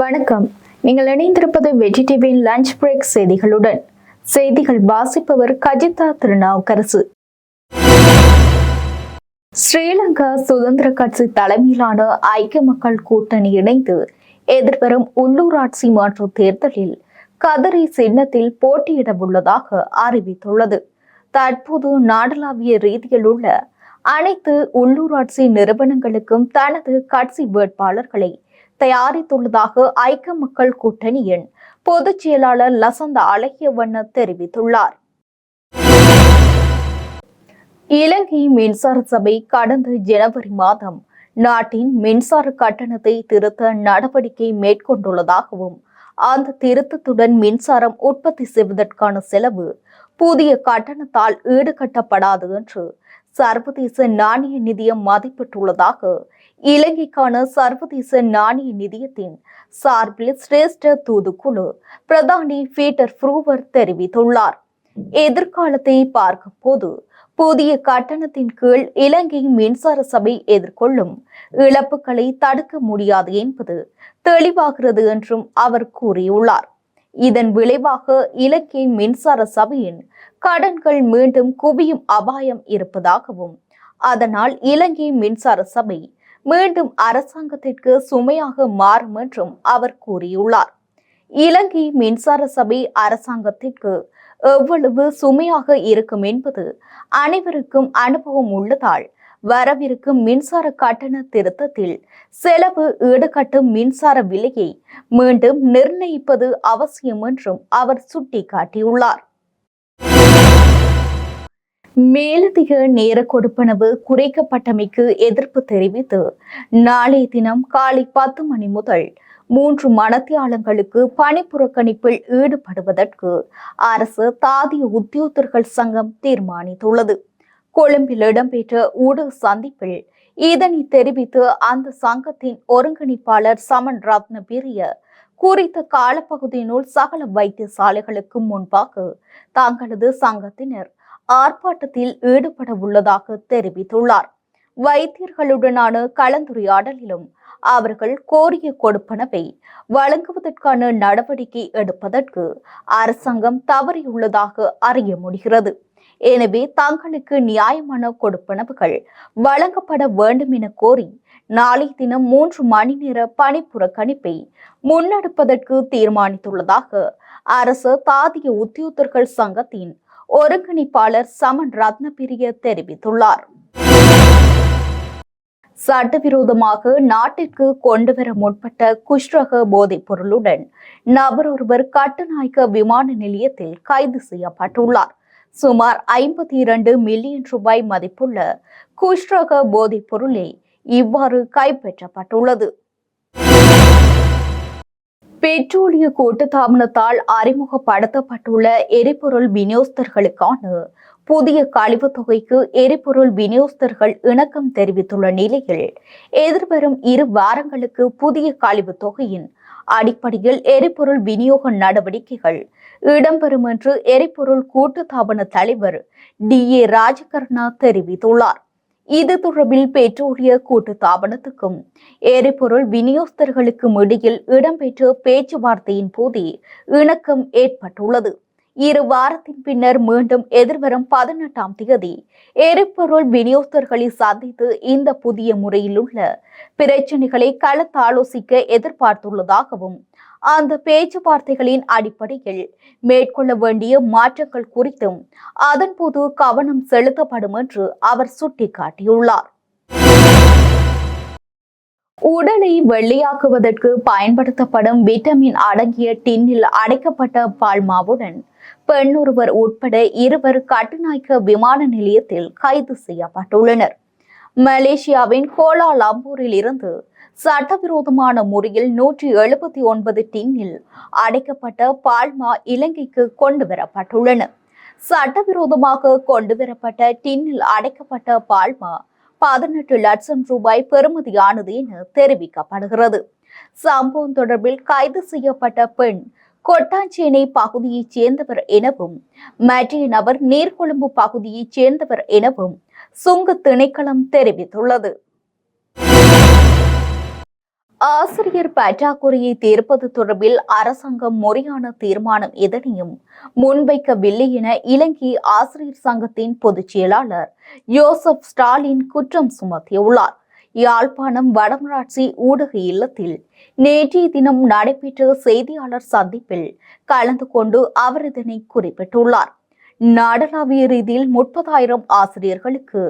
வணக்கம். நீங்கள் இணைந்திருப்பது வெஜி டிவியின் லஞ்ச் பிரேக் செய்திகளுடன். செய்திகள் வாசிப்பவர் கஜிதா திருநாவுக்கரசு. ஸ்ரீலங்கா சுதந்திர கட்சி தலைமையிலான ஐக்கிய மக்கள் கூட்டணி இணைந்து எதிர்வரும் உள்ளூராட்சி மாற்று தேர்தலில் கதரி சின்னத்தில் போட்டியிட உள்ளதாக அறிவித்துள்ளது. தற்போது நாடளாவிய ரீதியில் உள்ள அனைத்து உள்ளூராட்சி நிறுவனங்களுக்கும் தனது கட்சி வேட்பாளர்களை தயாரித்துள்ளதாக ஐக்கிய மக்கள் கூட்டணியின் பொதுச் செயலாளர் லசந்த அழகியவண்ண தெரிவித்துள்ளார். இலங்கை மின்சார சபை கடந்த ஜனவரி மாதம் நாட்டின் மின்சார கட்டணத்தை திருத்த நடவடிக்கை மேற்கொண்டுள்ளதாகவும் அந்த திருத்தத்துடன் மின்சாரம் உற்பத்தி செய்வதற்கான செலவு புதிய கட்டணத்தால் ஈடுகட்டப்படாது என்று சர்வதேச நாணய நிதியம் மதிப்பிட்டுள்ளதாக இலங்கைக்கான சர்வதேச நாணய நிதியத்தின் சார்பில் சிரேஷ்ட தூதுக்குழு பிரதானி பீட்டர் ஃப்ரூவர் தெரிவித்துள்ளார். எதிர்காலத்தை பார்க்கும் போது புதிய கட்டணத்தின் கீழ் இலங்கை மின்சார சபை எதிர்கொள்ளும் இழப்புகளை தடுக்க முடியாது என்பது தெளிவாகிறது என்றும் அவர் கூறியுள்ளார். இதன் விளைவாக இலங்கை மின்சார சபையின் கடன்கள் மீண்டும் குவியும் அபாயம் இருப்பதாகவும் அதனால் இலங்கை மின்சார சபை மீண்டும் அரசாங்கத்திற்கு சுமையாக மாறும் என்றும் அவர் கூறியுள்ளார். இலங்கை மின்சார சபை அரசாங்கத்திற்கு எவ்வளவு சுமையாக இருக்கும் என்பது அனைவருக்கும் அனுபவம் உள்ளதால் வரவிருக்கும் மின்சார கட்டண திருத்தத்தில் செலவு ஈடுகட்டும் மின்சார விலையை மீண்டும் நிர்ணயிப்பது அவசியம் என்றும் அவர் சுட்டிக்காட்டியுள்ளார். மேலதிக நேர கொடுப்பனவு குறைக்கப்பட்டமைக்கு எதிர்ப்பு தெரிவித்து நாளைய தினம் காலை பத்து மணி முதல் மூன்று மனத்தியாளங்களுக்கு பணி புறக்கணிப்பில் ஈடுபடுவதற்கு அரசு தாதிய உத்தியோகர்கள் சங்கம் தீர்மானித்துள்ளது. கொழும்பில் இடம்பெற்ற ஊடக சந்திப்பில் இதனை தெரிவித்து அந்த சங்கத்தின் ஒருங்கிணைப்பாளர் சமன் ரத்ன பிரிய குறித்த காலப்பகுதியினுள் சகல வைத்தியசாலைகளுக்கு முன்பாக தங்களது சங்கத்தினர் ஆர்ப்பாட்டத்தில் ஈடுபட உள்ளதாக தெரிவித்துள்ளார். வைத்தியர்களுடனான கலந்துரையாடலிலும் அவர்கள் கோரிய கொடுப்பனவை வழங்குவதற்கான நடவடிக்கை எடுப்பதற்கு அரசாங்கம் தவறியுள்ளதாக அறிய முடிகிறது. எனவே தங்களுக்கு நியாயமான கொடுப்பனவுகள் வழங்கப்பட வேண்டும் என கோரி நாளை தினம் மூன்று மணி நேர பணி புறக்கணிப்பை முன்னெடுப்பதற்கு தீர்மானித்துள்ளதாக அரசு தாதிய உத்தியோகர்கள் சங்கத்தின் ஒருங்கிணைப்பாளர் சமன் ரத்னபிரிய தெரிவித்துள்ளார். சட்டவிரோதமாக நாட்டிற்கு கொண்டுவர முற்பட்ட குஷ்ரக போதைப் பொருளுடன் நபர் ஒருவர் கட்டுநாயக்க விமான நிலையத்தில் கைது செய்யப்பட்டுள்ளார். சுமார் ஐம்பத்தி இரண்டு மில்லியன் ரூபாய் மதிப்புள்ள குஷ்ரக போதைப் பொருளே இவ்வாறு கைப்பற்றப்பட்டுள்ளது. பெட்ரோலிய கூட்டுத்தாபனத்தால் அறிமுகப்படுத்தப்பட்டுள்ள எரிபொருள் விநியோகஸ்தர்களுக்கான புதிய கழிவுத் தொகைக்கு எரிபொருள் விநியோகஸ்தர்கள் இணக்கம் தெரிவித்துள்ள நிலையில் எதிர்வரும் இரு வாரங்களுக்கு புதிய கழிவுத் தொகையின் அடிப்படையில் எரிபொருள் விநியோக நடவடிக்கைகள் இடம்பெறும் என்று எரிபொருள் கூட்டுத்தாபன தலைவர் டி ஏ ராஜகர்ணா தெரிவித்துள்ளார். இது தொடர்பில் பெற்றோரிய கூட்டு தாபனத்துக்கும் எரிபொருள் விநியோகஸ்தர்களுக்கும் இடையில் இடம்பெற்ற பேச்சுவார்த்தையின் போதே இணக்கம் ஏற்பட்டுள்ளது. இரு வாரத்தின் பின்னர் மீண்டும் எதிர்வரும் பதினெட்டாம் தேதி எரிபொருள் விநியோகஸ்தர்களை சந்தித்து இந்த புதிய முறையில் உள்ள பிரச்சனைகளை கலத்தாலோசிக்க எதிர்பார்த்துள்ளதாகவும் அந்த பேச்சுவார்த்தைகளின் அடிப்படையில் மேற்கொள்ள வேண்டிய மாற்றங்கள் குறித்தும் அதன்போது கவனம் செலுத்தப்படும் என்று அவர் சுட்டிக்காட்டியுள்ளார். உடலை வெள்ளையாக்குவதற்கு பயன்படுத்தப்படும் விட்டமின் அடங்கிய டின்னில் அடைக்கப்பட்ட பால்மாவுடன் பெண் ஒருவர் உட்பட இருவர் கட்டுநாயக்க விமான நிலையத்தில் கைது செய்யப்பட்டுள்ளனர். மலேசியாவின் கோலாலம்பூரில் இருந்து சட்டவிரோதமான முறையில் நூற்றி எழுபத்தி ஒன்பது டின்னில் அடைக்கப்பட்ட பால்மா இலங்கைக்கு கொண்டு வரப்பட்டுள்ளன சட்டவிரோதமாக கொண்டு வரப்பட்ட டின்னில் அடைக்கப்பட்ட பால்மா பதினெட்டு லட்சம் ரூபாய் பெறுமதியானது என தெரிவிக்கப்படுகிறது. சம்பவம் தொடர்பில் கைது செய்யப்பட்ட பெண் கொட்டாஞ்சேனை பகுதியைச் சேர்ந்தவர் எனவும் மற்ற நபர் நீர்கொழும்பு பகுதியைச் சேர்ந்தவர் எனவும் சுங்க திணைக்களம் தெரிவித்துள்ளது. ஆசிரியர் பற்றாக்குறையை தீர்ப்பது தொடர்பில் அரசாங்கம் முறையான தீர்மானம் எதனையும் முன்வைக்கவில்லை என இலங்கை ஆசிரியர் சங்கத்தின் பொதுச் செயலாளர் யோசப் ஸ்டாலின் குற்றம் சுமத்தியுள்ளார். யாழ்ப்பாணம் வடமராட்சி ஊடக இல்லத்தில் நேற்றைய தினம் நடைபெற்ற செய்தியாளர் சந்திப்பில் கலந்து கொண்டு அவர் இதனை குறிப்பிட்டுள்ளார். நாடளாவிய ரீதியில் முப்பதாயிரம் ஆசிரியர்களுக்கு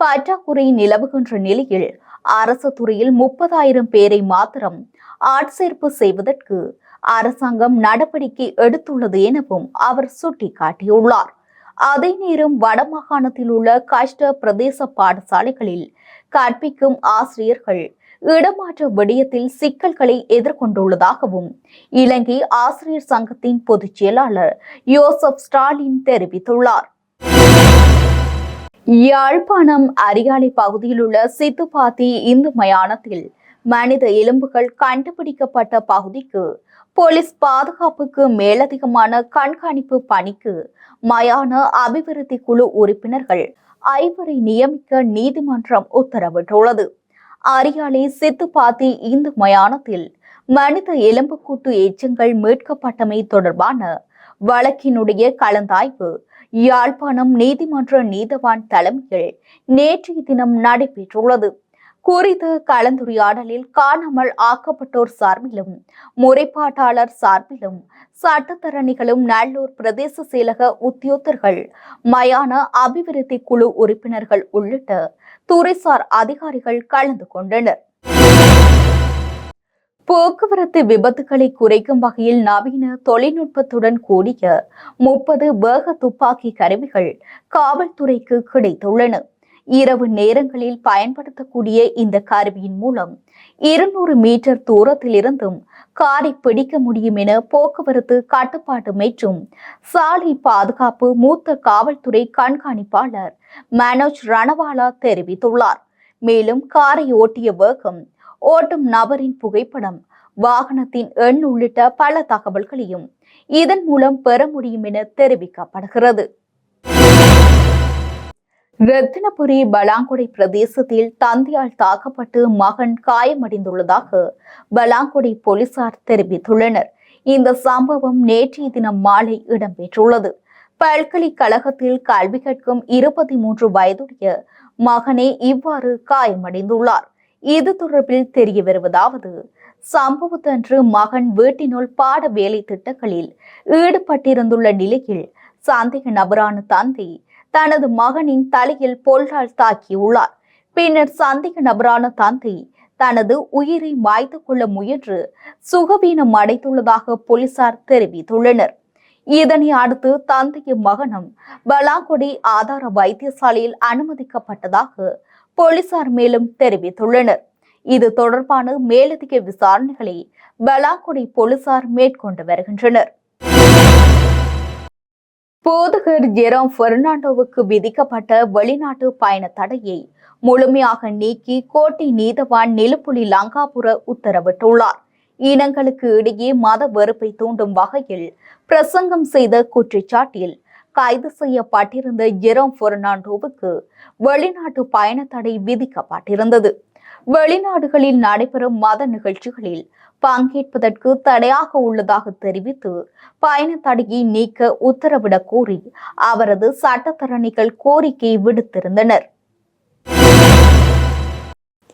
பற்றாக்குறை நிலவுகின்ற நிலையில் அரசு துறையில் முப்பதாயிரம் பேரை மாத்திரம் ஆட்சேர்ப்பு செய்வதற்கு அரசாங்கம் நடவடிக்கை எடுத்துள்ளது எனவும் அவர் சுட்டிக்காட்டியுள்ளார். அதே நேரம் வடமாகாணத்தில் உள்ள கஷ்ட பிரதேச பாடசாலைகளில் கற்பிக்கும் ஆசிரியர்கள் இடமாற்ற விடயத்தில் சிக்கல்களை எதிர்கொண்டுள்ளதாகவும் இலங்கை ஆசிரியர் சங்கத்தின் பொதுச் செயலாளர் யோசப் ஸ்டாலின் தெரிவித்துள்ளார். யாழ்ப்பாணம் அரியாலை பகுதியில் உள்ள சித்துப்பாத்தி இந்து மயானத்தில் மனித எலும்புகள் கண்டுபிடிக்கப்பட்ட பகுதிக்கு போலீஸ் பாதுகாப்புக்கு மேலதிகமான கண்காணிப்பு பணிக்கு மயான அபிவிருத்தி குழு உறுப்பினர்கள் ஐவரை நியமிக்க நீதிமன்றம் உத்தரவிட்டுள்ளது. அரியாலை சித்துப்பாத்தி இந்து மயானத்தில். மனித எலும்புக்கூட்டு எச்சங்கள் மீட்கப்பட்டமை தொடர்பான வழக்கினுடைய கலந்தாய்வு. யாழ்ப்பாணம் நீதிமன்ற நீதவான் தலைமையில் நேற்றைய தினம் நடைபெற்றுள்ளது. குறித்த கலந்துரையாடலில் காணாமல் ஆக்கப்பட்டோர் சார்பிலும் முறைப்பாட்டாளர் சார்பிலும் சட்டத்தரணிகளும் நல்லூர் பிரதேச செயலக உத்தியோகர்கள் மயான அபிவிருத்தி குழு உறுப்பினர்கள் உள்ளிட்ட துறைசார் அதிகாரிகள் கலந்து கொண்டனர். போக்குவரத்து விபத்துகளை குறைக்கும் வகையில் நவீன தொழில்நுட்பத்துடன் கூடிய முப்பது வேக துப்பாக்கி கருவிகள் காவல்துறைக்கு கிடைத்துள்ளன. இரவு நேரங்களில் பயன்படுத்தக்கூடிய இந்த கருவியின் மூலம் இருநூறு மீட்டர் தூரத்திலிருந்தும் காரை பிடிக்க முடியும் என போக்குவரத்து கட்டுப்பாட்டு மற்றும் சாலை பாதுகாப்பு மூத்த காவல்துறை கண்காணிப்பாளர் மனோஜ் ரணவாலா தெரிவித்துள்ளார். மேலும் காரை ஓட்டிய வேகம் ஓட்டும் நபரின் புகைப்படம் வாகனத்தின் எண் உள்ளிட்ட பல தகவல்களையும் இதன் மூலம் பெற முடியும் என தெரிவிக்கப்படுகிறது. ரத்தினபுரி பலாங்குடை பிரதேசத்தில் தந்தையால் தாக்கப்பட்டு மகன் காயமடைந்துள்ளதாக பலாங்குடை போலீசார் தெரிவித்துள்ளனர். இந்த சம்பவம் நேற்றைய தினம் மாலை இடம்பெற்றுள்ளது. பல்கலைக்கழகத்தில் கல்வி கற்கும் இருபத்தி மூன்று வயதுடைய மகனே இவ்வாறு காயமடைந்துள்ளார். இது தொடர்பில் தெரிய வருவதாவது சம்பவத்தன்று மகன் வீட்டினுள் பாட வேலை திட்டங்களில் ஈடுபட்டிருந்துள்ள நிலையில் சந்தேக நபரான தந்தை தனது மகனின் தலையில் பொருளால் தாக்கியுள்ளார். பின்னர் சந்தேக நபரான தந்தை தனது உயிரை மாய்த்து கொள்ள முயன்று சுகவீனம் அடைத்துள்ளதாக போலீசார் தெரிவித்துள்ளனர். இதனை அடுத்து தந்தையின் மகனும் பலாங்குடி ஆதார வைத்தியசாலையில் அனுமதிக்கப்பட்டதாக போலீசார் மேலும் தெரிவித்துள்ளனர். இது தொடர்பான மேலதிக விசாரணைகளை பலாங்குடி போலீசார் மேற்கொண்டு வருகின்றனர். போதகர் ஜெரோம் பெர்னாண்டோவுக்கு விதிக்கப்பட்ட வெளிநாட்டு பயண தடையை முழுமையாக நீக்கி கோட்டை நீதவான் நிலுப்புலி லங்காபுர உத்தரவிட்டுள்ளார். இனங்களுக்கு இடையே மத வெறுப்பை தூண்டும் வகையில் பிரசங்கம் செய்த குற்றச்சாட்டில் கைது செய்யப்பட்டிருந்த ஜெரோம் பெர்னாண்டோவுக்கு வெளிநாட்டு பயண தடை விதிக்கப்பட்டிருந்தது. வெளிநாடுகளில் நடைபெறும் மத நிகழ்ச்சிகளில் பங்கேற்பதற்கு தடையாக உள்ளதாக தெரிவித்து பயண தடையை நீக்க உத்தரவிடக் கோரி அவரது சட்டத்தரணிகள் கோரிக்கை விடுத்திருந்தனர்.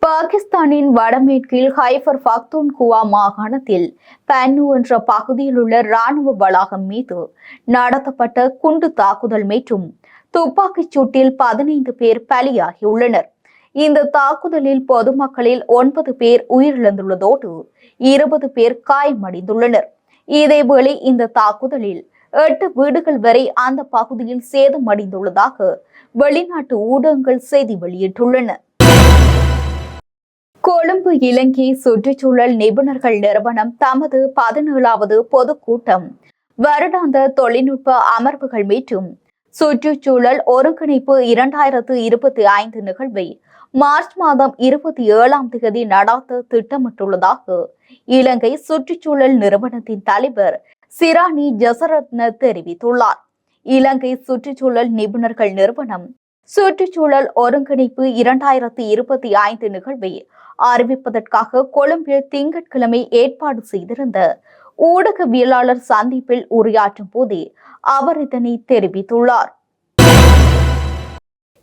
பாகிஸ்தானின் வடமேற்கில் ஹைபர் பக்தூன்குவா மாகாணத்தில் பன்னு என்ற பகுதியில் உள்ள ராணுவ வளாகம் மீது நடத்தப்பட்ட குண்டு தாக்குதல் மற்றும் துப்பாக்கிச் சூட்டில் பதினைந்து பேர் பலியாகியுள்ளனர். இந்த தாக்குதலில் பொதுமக்களில் ஒன்பது பேர் உயிரிழந்துள்ளதோடு இருபது பேர் காயமடைந்துள்ளனர். இதேவேளை இந்த தாக்குதலில் எட்டு வீடுகள் வரை அந்த பகுதியில் சேதமடைந்துள்ளதாக வெளிநாட்டு ஊடகங்கள் செய்தி வெளியிட்டுள்ளன. கொழும்பு இலங்கை சுற்றுச்சூழல் நிபுணர்கள் நிறுவனம் தமது பதினேழாவது பொதுக்கூட்டம் வருடாந்த தொழில்நுட்ப அமர்வுகள் மற்றும் சுற்றுச்சூழல் ஒருங்கிணைப்பு இரண்டாயிரத்து இருபத்தி ஐந்து நிகழ்வை மார்ச் மாதம் இருபத்தி ஏழாம் தேதி நடாத்த திட்டமிட்டுள்ளதாக இலங்கை சுற்றுச்சூழல் நிறுவனத்தின் தலைவர் சிராணி ஜசரத்ன தெரிவித்துள்ளார். இலங்கை சுற்றுச்சூழல் நிபுணர்கள் நிறுவனம் சுற்றுச்சூழல் ஒருங்கிணைப்பு இரண்டாயிரத்தி இருபத்தி ஐந்து நிகழ்வை அறிவிப்பதற்காக கொழும்பில் திங்கட்கிழமை ஏற்பாடு செய்திருந்த ஊடகவியலாளர் சந்திப்பில் உரையாற்றும் போதே அவர் இதனை தெரிவித்துள்ளார்.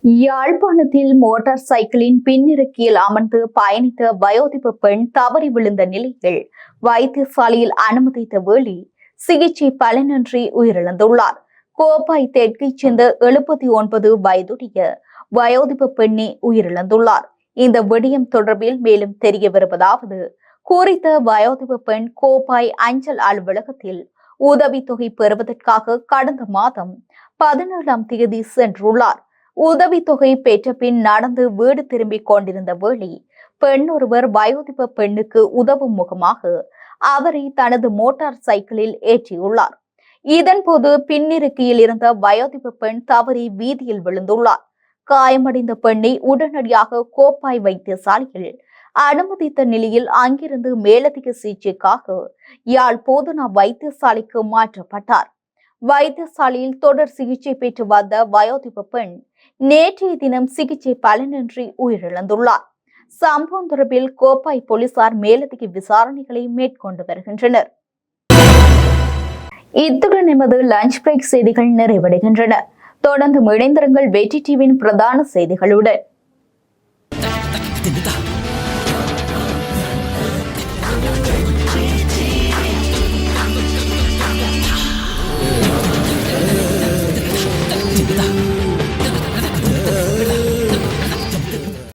யாழ்ப்பாணத்தில் மோட்டார் சைக்கிளின் பின்னிறக்கியில் அமர்ந்து பயணித்த வயோதிப பெண் தவறி விழுந்த நிலையில் வைத்தியசாலையில் அனுமதித்த வேலி சிகிச்சை பலனின்றி உயிரிழந்துள்ளார். கோப்பாய் தெற்கைச் சேர்ந்த எழுபத்தி ஒன்பது வயதுடைய வயோதிப பெண்ணே உயிரிழந்துள்ளார். இந்த விடயம் தொடர்பில் மேலும் தெரிய வருவதாவது குறித்த வயோதிப பெண் கோப்பாய் அஞ்சல் அலுவலகத்தில் உதவித்தொகை பெறுவதற்காக கடந்த மாதம் பதினேழாம் தேதி சென்றுள்ளார். உதவித்தொகை பெற்ற பின் நடந்து வீடு திரும்பிக் கொண்டிருந்த வேளை பெண் ஒருவர் வயோதிப பெண்ணுக்கு உதவும் முகமாக அவரை தனது மோட்டார் சைக்கிளில் ஏற்றியுள்ளார். இதன்போது பின்னிருக்கையில் இருந்த வயோதிப பெண் தவறி வீதியில் விழுந்துள்ளார். காயமடைந்த பெண்ணை உடனடியாக கோப்பாய் வைத்தியசாலையில் அனுமதித்த நிலையில் அங்கிருந்து மேலதிக சிகிச்சைக்காக யாழ் போதுனா வைத்தியசாலைக்கு மாற்றப்பட்டார். வைத்தியசாலையில் தொடர் சிகிச்சை பெற்று வந்த வயோதிப பெண் நேற்றைய தினம் சிகிச்சை பலனின்றி உயிரிழந்துள்ளார். சம்பவம் தொடர்பில் கோப்பாய் போலீசார் மேலதிக விசாரணைகளை மேற்கொண்டு வருகின்றனர். இத்துடன் எமது லஞ்ச் பிரேக் செய்திகள் நிறைவடைகின்றன. தொடர்ந்து இணைந்திருங்கள் வெற்றி டிவியின் பிரதான செய்திகளுடன். Basta.